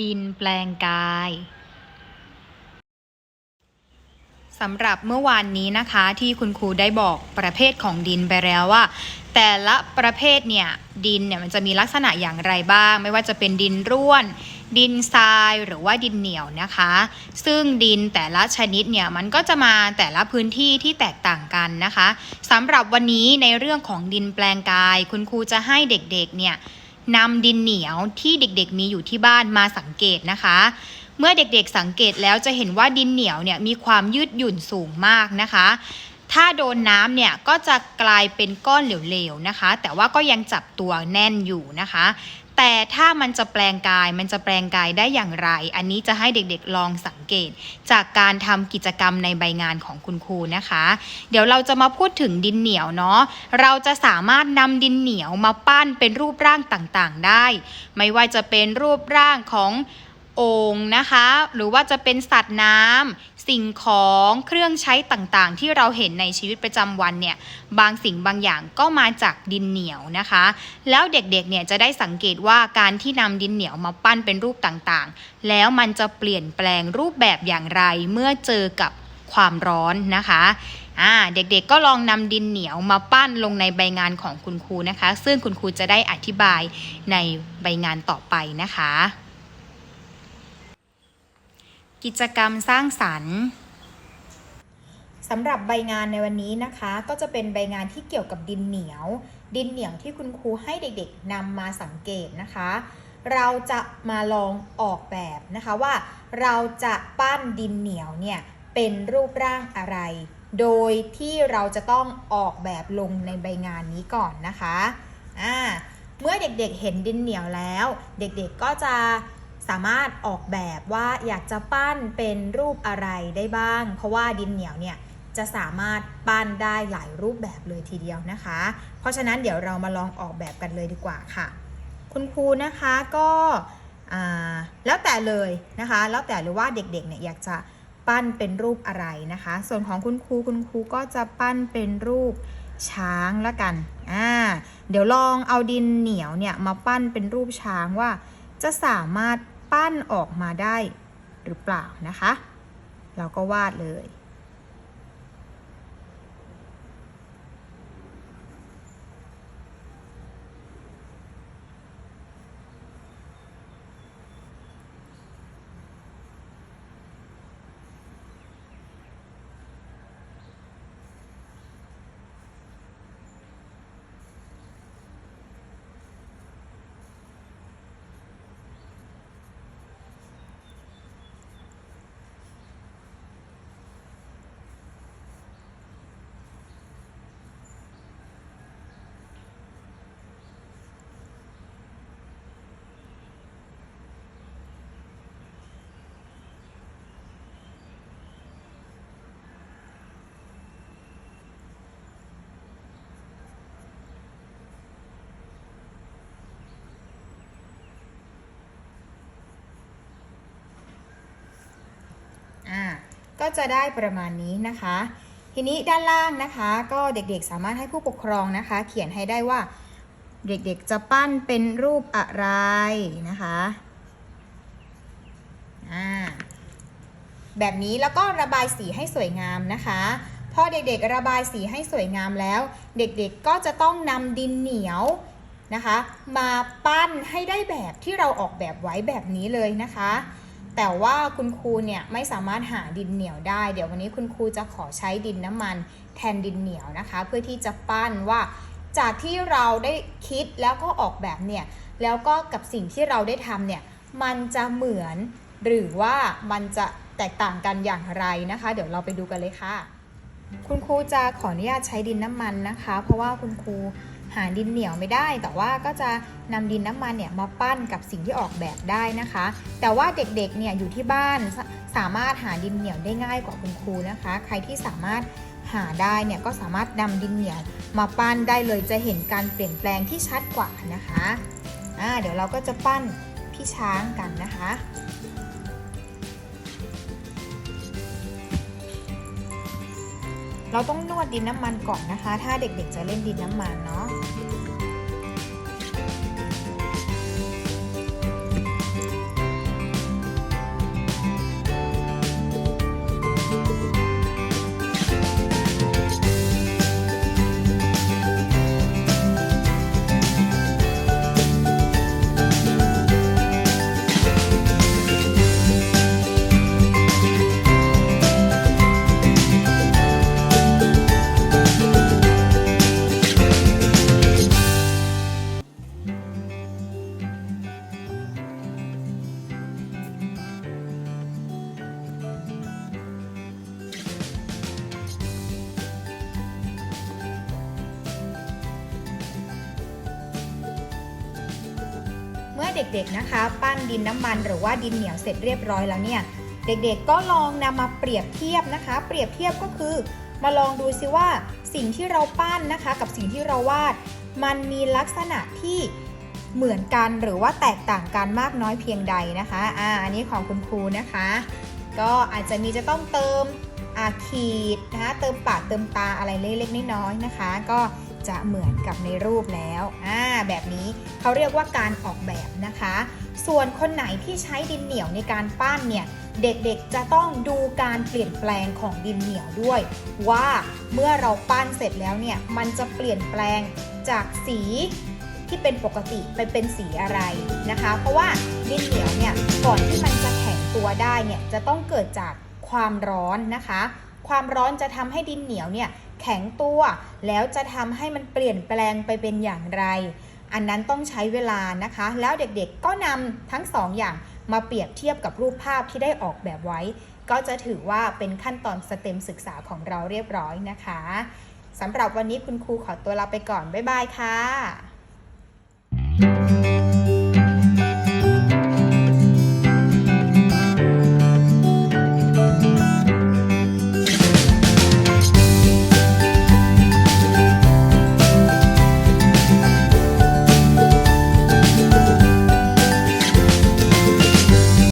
ดินแปลงกายสำหรับเมื่อวานนี้นะคะที่คุณครูได้บอกประเภทของดินไปแล้วว่า แต่ละประเภทเนี่ยดินเนี่ยมันจะมีลักษณะอย่างไรบ้าง ไม่ว่าจะเป็นดินร่วน ดินทรายหรือว่าดินเหนียวนะคะ ซึ่งดินแต่ละชนิดเนี่ยมันก็จะมาแต่ละพื้นที่ที่แตกต่างกันนะคะสำหรับวันนี้ในเรื่องของดินแปลงกาย คุณครูจะให้เด็กๆเนี่ย นำดินเหนียวที่เด็กๆมีอยู่ที่บ้านมาสังเกตนะคะ เมื่อเด็กๆสังเกตแล้วจะเห็นว่าดินเหนียวเนี่ยมีความยืดหยุ่นสูงมากนะคะ ถ้าโดนน้ำเนี่ยก็จะกลายเป็นก้อนเหลวๆนะคะ แต่ว่าก็ยังจับตัวแน่นอยู่นะคะ แต่ถ้ามันจะแปลงกายมันจะแปลงกายได้อย่างไร อันนี้จะให้เด็กๆลองสังเกต จากการทำกิจกรรมในใบงานของคุณครูนะคะ เดี๋ยวเราจะมาพูดถึงดินเหนียวเนาะเราจะสามารถนำดินเหนียวมาปั้นเป็นรูปร่างต่างๆได้ ไม่ว่าจะเป็นรูปร่างของโอ่งนะคะ หรือว่าจะเป็นสัตว์น้ำ สิ่งของเครื่องใช้ต่างๆ ที่เราเห็นในชีวิตประจำวันเนี่ยบางสิ่งบางอย่างก็มาจากดินเหนียวนะคะ แล้วเด็กๆเนี่ยจะได้สังเกตว่าการที่นำดินเหนียวมาปั้นเป็นรูปต่างๆ แล้วมันจะเปลี่ยนแปลงรูปแบบอย่างไรเมื่อเจอกับความร้อนนะคะเด็กๆก็ลองนำดินเหนียวมาปั้นลงในใบงานของคุณครูนะคะ ซึ่งคุณครูจะได้อธิบายในใบงานต่อไปนะคะ กิจกรรมสร้างสรรค์สำหรับใบงานในวันนี้นะคะ ก็จะเป็นใบงานที่เกี่ยวกับดินเหนียว ดินเหนียวที่คุณครูให้เด็กๆนำมาสังเกตนะคะ เราจะมาลองออกแบบนะคะว่า เราจะปั้นดินเหนียวเนี่ยเป็นรูปร่างอะไร โดยที่เราจะต้องออกแบบลงในใบงานนี้ก่อนนะคะอ่าเมื่อเด็กๆเห็นดินเหนียวแล้ว เด็กๆก็จะ สามารถออกแบบว่าอยากจะปั้นเป็นรูปอะไรได้บ้าง เพราะว่าดินเหนียวเนี่ยจะสามารถปั้นได้หลายรูปแบบเลยทีเดียวนะคะ เพราะฉะนั้นเดี๋ยวเรามาลองออกแบบกันเลยดีกว่าค่ะ คุณครูนะคะก็แล้วแต่เลยนะคะ แล้วแต่เลยว่าเด็กๆเนี่ยอยากจะปั้นเป็นรูปอะไรนะคะ ส่วนของคุณครูคุณครูก็จะปั้นเป็นรูปช้างละกันอ่าเดี๋ยวลองเอาดินเหนียวเนี่ยมาปั้นเป็นรูปช้างว่า จะสามารถปั้นออกมาได้หรือเปล่านะคะ เราก็วาดเลย อ่า ก็จะได้ประมาณนี้นะคะ ทีนี้ด้านล่างนะคะ ก็เด็กๆสามารถให้ผู้ปกครองนะคะ เขียนให้ได้ว่าเด็กๆจะปั้นเป็นรูปอะไรนะคะอ่าแบบนี้แล้วก็ระบายสีให้สวยงามนะคะพอเด็กๆระบายสีให้สวยงามแล้ว เด็กๆก็จะต้องนำดินเหนียวนะคะ มาปั้นให้ได้แบบที่เราออกแบบไว้แบบนี้เลยนะคะ แต่ว่าคุณครูเนี่ยไม่สามารถหาดินเหนียวได้ เดี๋ยววันนี้คุณครูจะขอใช้ดินน้ำมันแทนดินเหนียวนะคะ เพื่อที่จะปั้นว่า จากที่เราได้คิดแล้วก็ออกแบบเนี่ยแล้วก็กับสิ่งที่เราได้ทำเนี่ยมันจะเหมือนหรือว่ามันจะแตกต่างกันอย่างไรนะคะ เดี๋ยวเราไปดูกันเลยค่ะ คุณครูจะขออนุญาตใช้ดินน้ำมันนะคะ เพราะว่าคุณครู หาดินเหนียวไม่ได้ แต่ว่าก็จะนำดินน้ำมันเนี่ยมาปั้นกับสิ่งที่ออกแบบได้นะคะ แต่ว่าเด็กๆเนี่ยอยู่ที่บ้านสสามารถหาดินเหนียวได้ง่ายกว่าคุณครูนะคะ ใครที่สามารถหาได้เนี่ยก็สามารถนำดินเหนียวมาปั้นได้เลยจะเห็นการเปลี่ยนแปลงที่ชัดกว่านะคะอ่าเดี๋ยวเราก็จะปั้นพี่ช้างกันนะคะ เราต้องนวดดินน้ำมันก่อนนะคะ ถ้าเด็กๆจะเล่นดินน้ำมันเนาะ เมื่อเด็กๆนะคะ ปั้นดินน้ำมันหรือว่าดินเหนียวเสร็จเรียบร้อยแล้วเนี่ย เด็กๆก็ลองนำมาเปรียบเทียบนะคะ เปรียบเทียบก็คือ มาลองดูซิว่าสิ่งที่เราปั้นนะคะ กับสิ่งที่เราวาด มันมีลักษณะที่เหมือนกันหรือว่าแตกต่างกันมากน้อยเพียงใดนะคะ อ่า อันนี้ของคุณครูนะคะ ก็อาจจะมีจะต้องเติมอาขีดนะคะ เติมปากเติมตาอะไรเล็กๆน้อยๆนะคะ ก็ จะเหมือนกับในรูปแล้วอ่าแบบนี้เขาเรียกว่าการออกแบบนะคะ ส่วนคนไหนที่ใช้ดินเหนียวในการปั้นเนี่ยเด็กๆจะต้องดูการเปลี่ยนแปลงของดินเหนียวด้วย ว่าเมื่อเราปั้นเสร็จแล้วเนี่ยมันจะเปลี่ยนแปลงจากสีที่เป็นปกติไปเป็นสีอะไรนะคะ เพราะว่าดินเหนียวเนี่ยก่อนที่มันจะแข็งตัวได้เนี่ยจะต้องเกิดจากความร้อนนะคะ ความร้อนจะทำให้ดินเหนียวเนี่ย แข็งตัว แล้วจะทำให้มันเปลี่ยนแปลงไปเป็นอย่างไร อันนั้นต้องใช้เวลานะคะ แล้วเด็กๆก็นำทั้งสองอย่างมาเปรียบเทียบกับรูปภาพที่ได้ออกแบบไว้ ก็จะถือว่าเป็นขั้นตอนสเต็มศึกษาของเราเรียบร้อยนะคะสำหรับวันนี้คุณครูขอตัวลาไปก่อน บ๊ายบายค่ะ